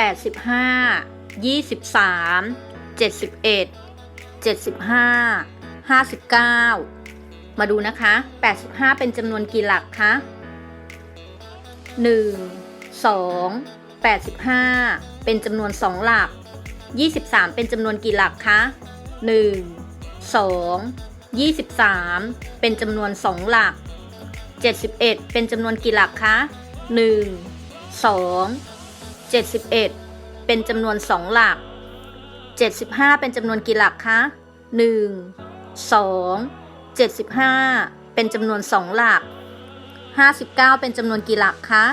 85 23 71 75 59 มาดูนะคะ 85 เป็นจำนวนกี่หลักคะ 1 2 85 เป็นจำนวน 2 หลัก 23 เป็นจำนวนกี่หลักคะ 1 2 23 เป็นจำนวน 2 หลัก 71 เป็นจำนวนกี่หลักคะ 1 2 71 เป็นจำนวน 2 หลัก 75 เป็นจำนวนกี่หลักคะ1 2 75 เป็นจำนวน 2 หลัก 59 เป็นจำนวนกี่หลักคะ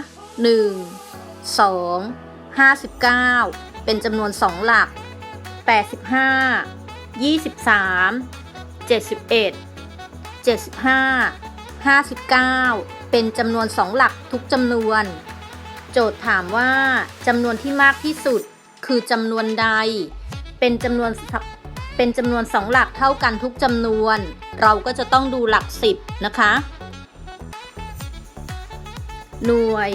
1 2 59 เป็นจำนวน 2 หลัก 85 23 71 75 59 เป็นจำนวน 2 หลักทุกจำนวน โจทย์ถามว่าจำนวนที่มากที่สุดคือจำนวนใด เป็นจำนวนเป็นจำนวน2หลักเท่ากันทุกจำนวน เราก็จะต้องดูหลัก10นะคะ หน่วย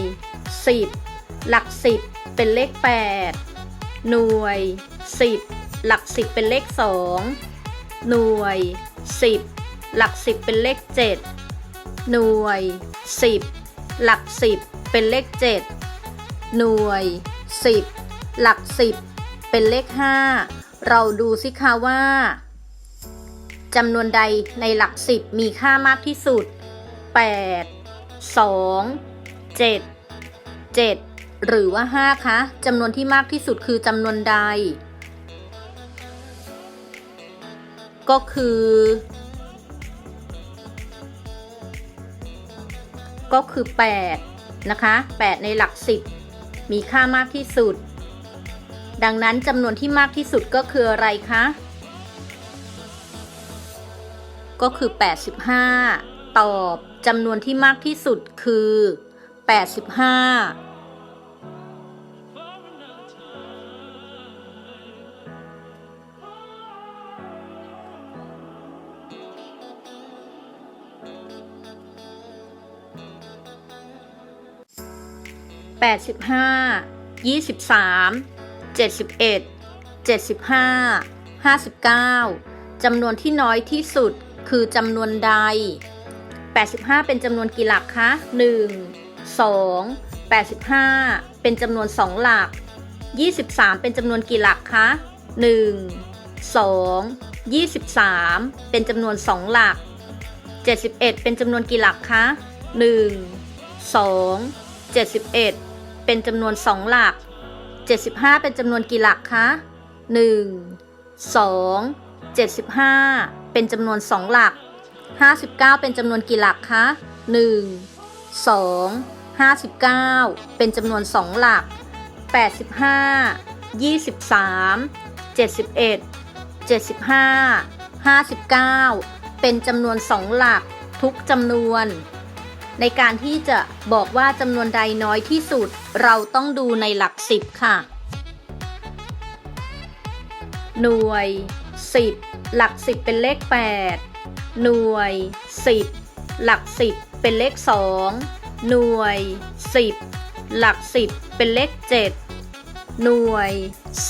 10หลัก10เป็นเลข8หน่วย10หลัก10เป็นเลข2หน่วย10หลัก10เป็นเลข7หน่วย10หลัก10เป็นเลข7 หน่วย 10 หลัก 10 เป็นเลข 5 เราดูสิคะว่าจำนวนใดในหลัก 10 มีค่ามากที่สุด 8 2 7 7 หรือว่า 5 คะจำนวนที่มากที่สุดคือจำนวนใด ก็คือ ก็คือ 8 นะคะ 8 ในหลัก 10 มีค่ามากที่สุด ดังนั้นจำนวนที่มากที่สุดก็คืออะไรคะ ก็คือ 85 ตอบจำนวนที่มากที่สุดคือ 85 85 23 71 75 59 จำนวนที่น้อยที่สุดคือจำนวนใด 85 เป็นจำนวนกี่หลักคะ 1 2 85 เป็นจำนวน 2 หลัก 23 เป็นจำนวนกี่หลักคะ 1 2 23 เป็นจำนวน 2 หลัก 71 เป็นจำนวนกี่หลักคะ 1 2 71 เป็นจำนวน2หลัก 75 เป็นจำนวนกี่หลักคะ 1 2 75 เป็นจำนวน2หลัก 59 เป็นจำนวนกี่หลักคะ 1 2 59 เป็นจำนวน2หลัก 85 23 71 75 59 เป็นจำนวน2หลักทุกจำนวน ในการที่จะบอกว่าจำนวนใดน้อยที่สุด เราต้องดูในหลัก10ค่ะ หน่วย 10 หลัก 10 เป็นเลข 8 หน่วย 10 หลัก 10 เป็นเลข 2 หน่วย 10 หลัก 10 เป็นเลข 7 หน่วย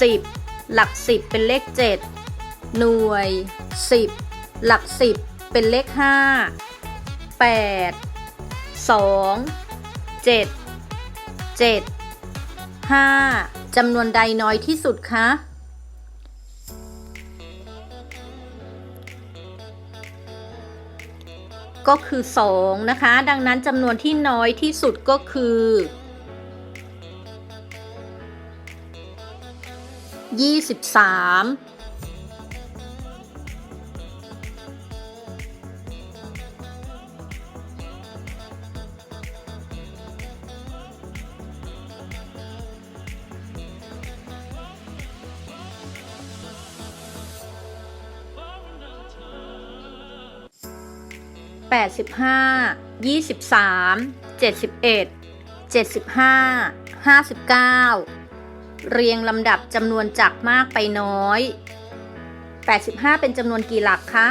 10 หลัก 10 เป็นเลข 7 หน่วย 10 หลัก 10 เป็นเลข 5 8 2 7 7 5จำนวนใดน้อยที่สุดคะก็คือ 2 นะคะ ดังนั้นจำนวนที่น้อยที่สุดก็คือ 23 85 23 71 75 59 เรียงลำดับจำนวนจากมากไปน้อย 85 เป็นจำนวนกี่หลักคะ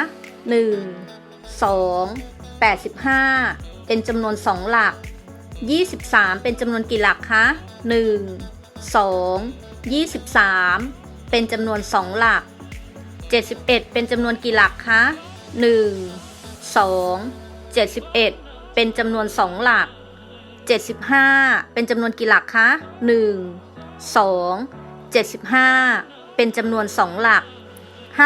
1 2 85 เป็นจำนวน 2 หลัก 23 เป็นจำนวนกี่หลักคะ 1 2 23 เป็นจำนวน 2 หลัก 71 เป็นจำนวนกี่หลักคะ 1 2 71 เป็นจำนวน 2 หลัก 75 เป็นจำนวนกี่หลักคะ1 2 75 เป็นจำนวน 2 หลัก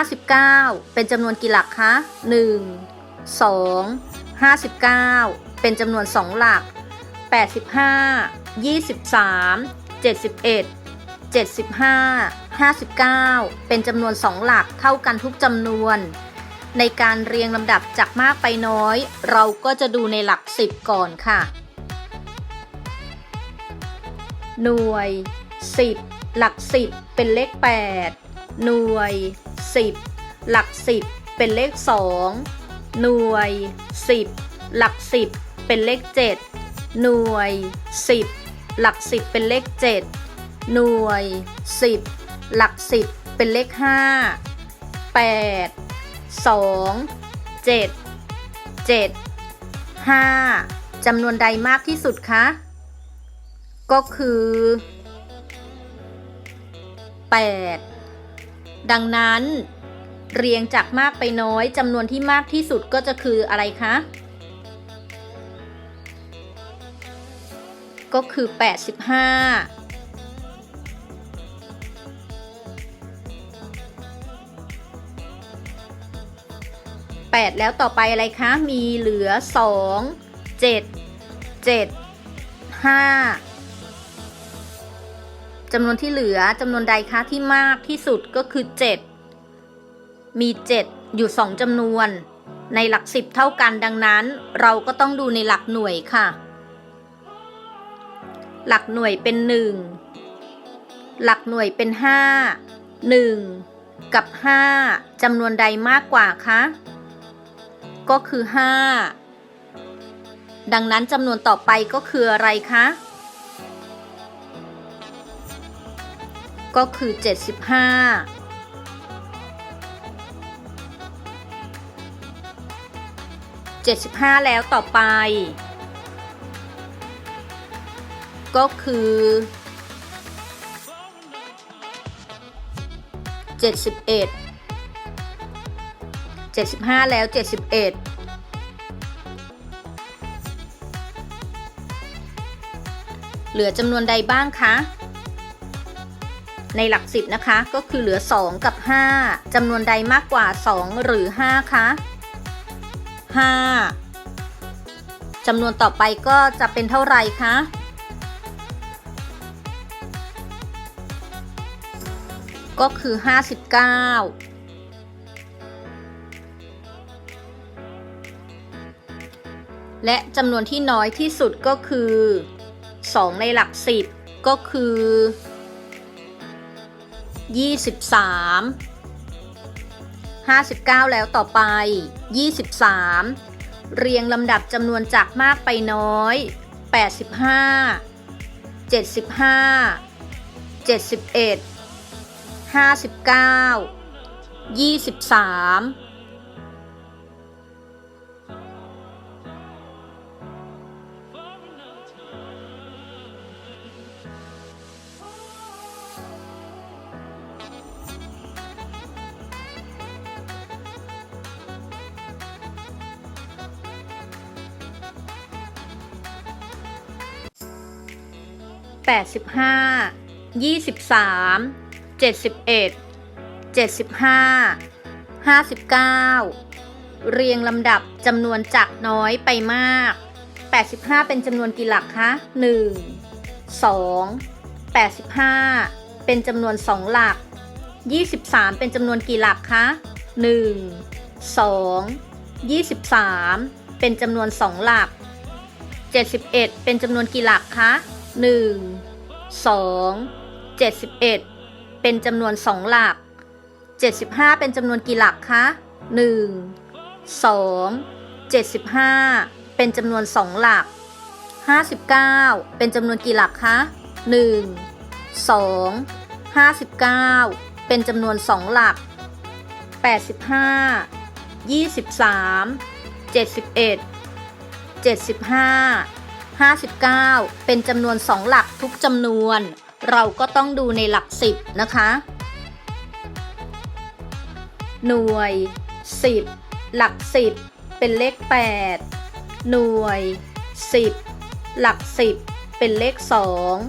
59 เป็นจำนวนกี่หลักคะ1 2 59 เป็นจำนวน 2 หลัก 85 23 71 75 59 เป็นจำนวน 2 หลักเท่ากันทุกจำนวน ในการเรียงลำดับจากมากไปน้อย เราก็จะดูในหลัก 10 ก่อนค่ะ หน่วย 10 หลัก 10 เป็นเลข 8 หน่วย 10 หลัก 10 เป็นเลข 2 หน่วย 10 หลัก 10 เป็นเลข 7 หน่วย 10 หลัก 10 เป็นเลข 7 หน่วย 10 หลัก 10 เป็นเลข 5 8 2 7 7 5จำนวนใดมากที่สุดคะ ก็คือ8ดังนั้น เรียงจากมากไปน้อยจำนวนที่มากที่สุดก็จะคืออะไรคะ ก็คือ 85 8 แล้วต่อไปอะไรคะ มีเหลือ 2 7 7 5จำนวนที่เหลือจำนวนใดคะที่มากที่สุดก็คือ 7 มี 7 อยู่ 2จำนวน ในหลัก 10 เท่ากันดังนั้น เราก็ต้องดูในหลักหน่วยค่ะ หลักหน่วยเป็น 1 หลักหน่วยเป็น 5 1กับ 5จำนวนใดมากกว่าคะ ก็คือ 5 ดังนั้นจำนวนต่อไปก็คืออะไรคะ ก็คือ 75 75 แล้วต่อไป ก็คือ 71 75 แล้ว 71เหลือจำนวนใดบ้างคะ ในหลักสิบนะคะ ก็คือเหลือ 2 กับ 5จำนวนใดมากกว่า 2 หรือ 5 คะ 5จำนวนต่อไปก็จะเป็นเท่าไรคะ ก็คือ 59 และจำนวนที่น้อยที่สุดก็คือ 2 ในหลัก 10 ก็คือ 23 59 แล้วต่อไป 23 เรียงลำดับจำนวนจากมากไปน้อย 85 75 71 59 23 แปดสิบห้ายี่สิบสามเจ็ดสิบเอ็ดเจ็ดสิบห้าห้าสิบเก้าเรียงลำดับจำนวนจากน้อยไปมาก 85 เป็นจำนวนกี่หลักคะ 1 2 85 เป็นจำนวน 2 หลัก 23 เป็นจำนวนกี่หลักคะ 1 2 23 เป็นจำนวน 2 หลัก 71 เป็นจำนวนกี่หลักคะ 1 2 71 เป็นจำนวน 2 หลัก 75 เป็นจำนวนกี่หลักคะ 1 2 75 เป็นจำนวน 2 หลัก 59 เป็นจำนวนกี่หลักคะ 1 2 59 เป็นจำนวน 2 หลัก 85 23 71 75 59 เป็นจำนวน 2 หลักทุกจำนวน เราก็ต้องดูในหลักสิบนะคะ หน่วย 10 หลัก 10 เป็นเลข 8 หน่วย 10 หลัก 10 เป็นเลข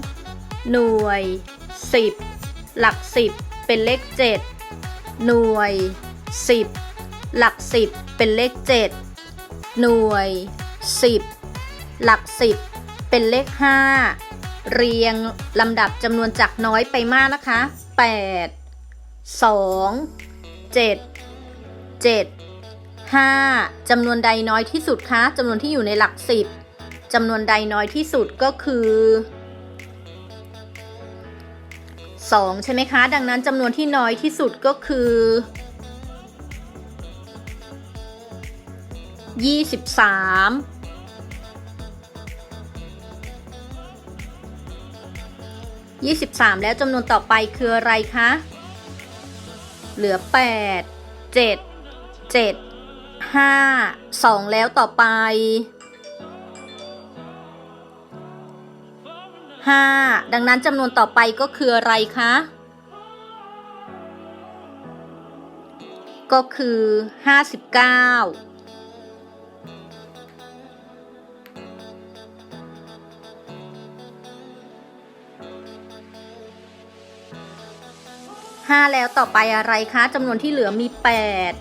2 หน่วย 10 หลัก 10 เป็นเลข 7 หน่วย 10 หลัก 10 เป็นเลข 7 หน่วย 10 หลัก10เป็นเลข 5 เรียงลำดับจำนวนจากน้อยไปมากนะคะ 8 2 7 7 5จำนวนใดน้อยที่สุดคะจำนวนที่อยู่ในหลัก10จำนวนใดน้อยที่สุดก็คือ 2 ใช่ไหมคะ ดังนั้นจำนวนที่น้อยที่สุดก็คือ 23 23 แล้วจำนวนต่อไปคืออะไรคะ เหลือ 8 7 7 5 2 แล้วต่อไป 5 ดังนั้นจำนวนต่อไปก็คืออะไรคะ ก็คือ 59 ห้าแล้วต่อไปอะไรคะจำนวนที่เหลือมีแปด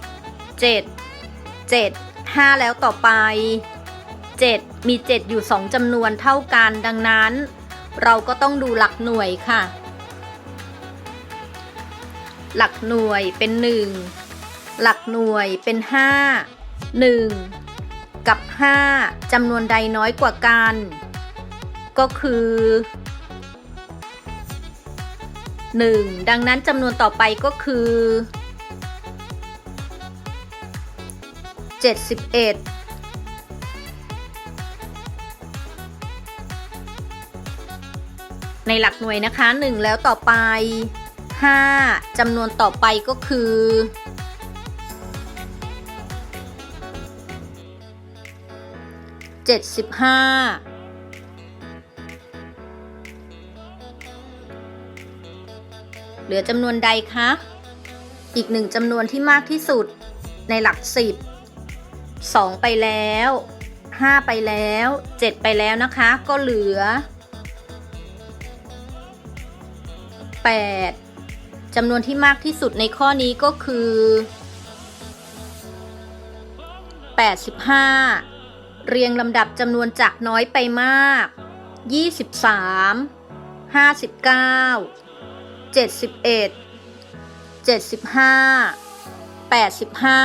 เจ็ดเจ็ดห้าแล้วต่อไปเจ็ดมีเจ็ดอยู่สองจำนวนเท่ากันดังนั้น เราก็ต้องดูหลักหน่วยค่ะ หลักหน่วยเป็นหนึ่งหลักหน่วยเป็นห้าหนึ่งกับห้าจำนวนใดน้อยกว่ากัน ก็คือ 1 ดังนั้นจำนวนต่อไปก็คือ 71 ในหลักหน่วยนะคะ 1 แล้วต่อไป 5จำนวนต่อไปก็คือ 75 เหลือจำนวนใดคะ อีกหนึ่งจำนวนที่มากที่สุดในหลักสิบสองไปแล้วห้าไปแล้วเจ็ดไปแล้วนะคะ ก็เหลือแปดจำนวนที่มากที่สุดในข้อนี้ก็คือ 85 เรียงลำดับจำนวนจากน้อยไปมาก 23 59 เจ็ดสิบเอ็ดเจ็ดสิบห้าแปดสิบห้า